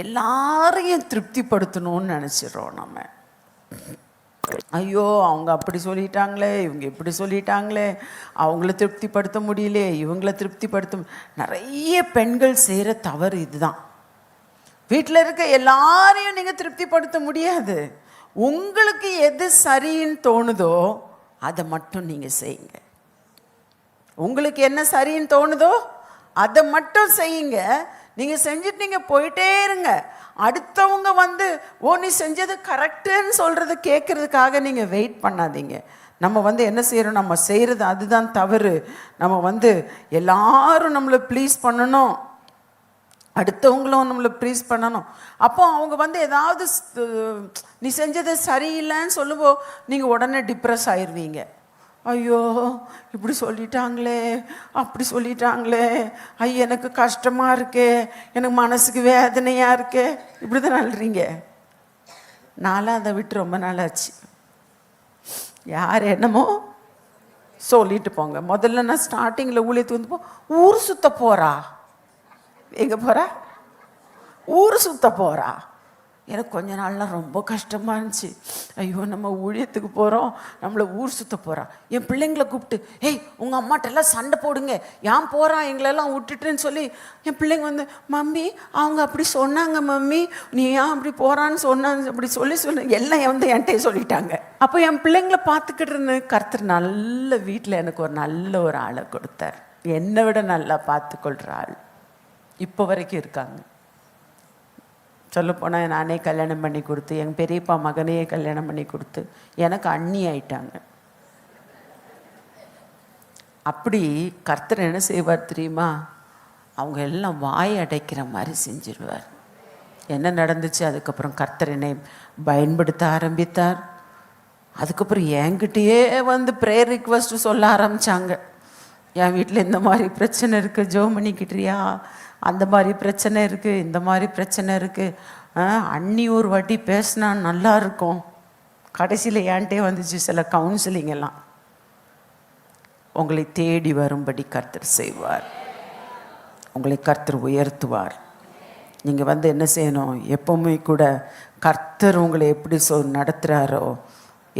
எல்லாரையும் திருப்திப்படுத்தணும்னு நினச்சிடுறோம் நம்ம. ஐயோ அவங்க அப்படி சொல்லிட்டாங்களே இவங்க இப்படி சொல்லிட்டாங்களே அவங்கள திருப்திப்படுத்த முடியலையே இவங்கள திருப்திப்படுத்த நிறைய பெண்கள் செய்கிற தவறு இதுதான். வீட்டில் இருக்க எல்லாரையும் நீங்கள் திருப்திப்படுத்த முடியாது. உங்களுக்கு எது சரின்னு தோணுதோ அதை மட்டும் நீங்கள் செய்யுங்க. உங்களுக்கு என்ன சரின்னு தோணுதோ அதை மட்டும் செய்யுங்க. நீங்கள் செஞ்சுட்டு நீங்கள் போயிட்டே இருங்க. அடுத்தவங்க வந்து ஓ நீ செஞ்சது கரெக்டுன்னு சொல்கிறத கேட்குறதுக்காக நீங்கள் வெயிட் பண்ணாதீங்க. நம்ம வந்து என்ன செய்கிறோம் நம்ம செய்கிறது அதுதான் தவறு. நம்ம வந்து எல்லாரும் நம்மளை ப்ளீஸ் பண்ணணும். அடுத்தவங்களும் நம்மளை ப்ளீஸ் பண்ணணும். அப்போ அவங்க வந்து ஏதாவது நீ செஞ்சது சரியில்லைன்னு சொல்லுவோ நீங்கள் உடனே டிப்ரெஸ் ஆயிடுவீங்க ஐயோ இப்படி சொல்லிட்டாங்களே அப்படி சொல்லிட்டாங்களே. ஐயோ எனக்கு கஷ்டமாக இருக்கே எனக்கு மனசுக்கு வேதனையாக இருக்கே. இப்படி தான் அழுறீங்க நாளாக அதை விட்டு ரொம்ப நாள் ஆச்சு யார் என்னமோ சொல்லிட்டு போங்க. முதல்ல நான் ஸ்டார்டிங்கில் ஊழியத்துக்கு வந்து போ ஊர் சுத்த போகிறா எங்கே போகிறா ஊர் சுத்த போகிறா எனக்கு கொஞ்ச நாள்லாம் ரொம்ப கஷ்டமாக இருந்துச்சு. ஐயோ நம்ம ஊழியத்துக்கு போகிறோம் நம்மளை ஊர் சுற்ற போகிறா என் பிள்ளைங்களை கூப்பிட்டு ஏய் உங்கள் அம்மாட்டெல்லாம் சண்டை போடுங்க. ஏன் போகிறா எங்களெல்லாம் விட்டுட்டுன்னு சொல்லி என் பிள்ளைங்க வந்து மம்மி அவங்க அப்படி சொன்னாங்க மம்மி. நீ ஏன் அப்படி போகிறான்னு சொன்னாங்க அப்படி சொல்லி சொன்ன எல்லாம் வந்து என்கிட்டயே சொல்லிட்டாங்க. அப்போ என் பிள்ளைங்களை பார்த்துக்கிட்டு கர்த்தர் நல்ல வீட்டில் எனக்கு ஒரு நல்ல ஒரு ஆளை கொடுத்தார். என்னை விட நல்லா பார்த்துக்கொள்கிற ஆள். இப்போ வரைக்கும் இருக்காங்க. சொல்லப்போனால் நானே கல்யாணம் பண்ணி கொடுத்து எங்கள் பெரியப்பா மகனையே கல்யாணம் பண்ணி கொடுத்து எனக்கு அண்ணி ஆயிட்டாங்க. அப்படி கர்த்தர் என்ன செய்வார் தெரியுமா? அவங்க எல்லாம் வாய் அடைக்கிற மாதிரி செஞ்சிருவார். என்ன நடந்துச்சு? அதுக்கப்புறம் கர்த்தர் என்னை பயன்படுத்த ஆரம்பித்தார். அதுக்கப்புறம் என்கிட்டயே வந்து ப்ரேயர் ரிக்வஸ்ட்டு சொல்ல ஆரம்பிச்சாங்க. என் வீட்டில் இந்த மாதிரி பிரச்சனை இருக்குது ஜோ பண்ணிக்கிட்டியா அந்த மாதிரி பிரச்சனை இருக்குது இந்த மாதிரி பிரச்சனை இருக்குது அண்ணி ஒரு வாட்டி பேசினா நல்லா இருக்கும். கடைசியில் ஏன்ட்டே வந்துச்சு சில கவுன்சிலிங் எல்லாம். உங்களை தேடி வரும்படி கர்த்தர் செய்வார். உங்களை கர்த்தர் உயர்த்துவார். நீங்கள் வந்து என்ன செய்யணும்? எப்பவுமே கூட கர்த்தர் உங்களை எப்படி சொ நடத்துகிறாரோ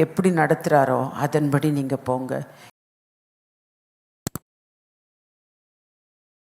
எப்படி நடத்துகிறாரோ அதன்படி நீங்கள் போங்க.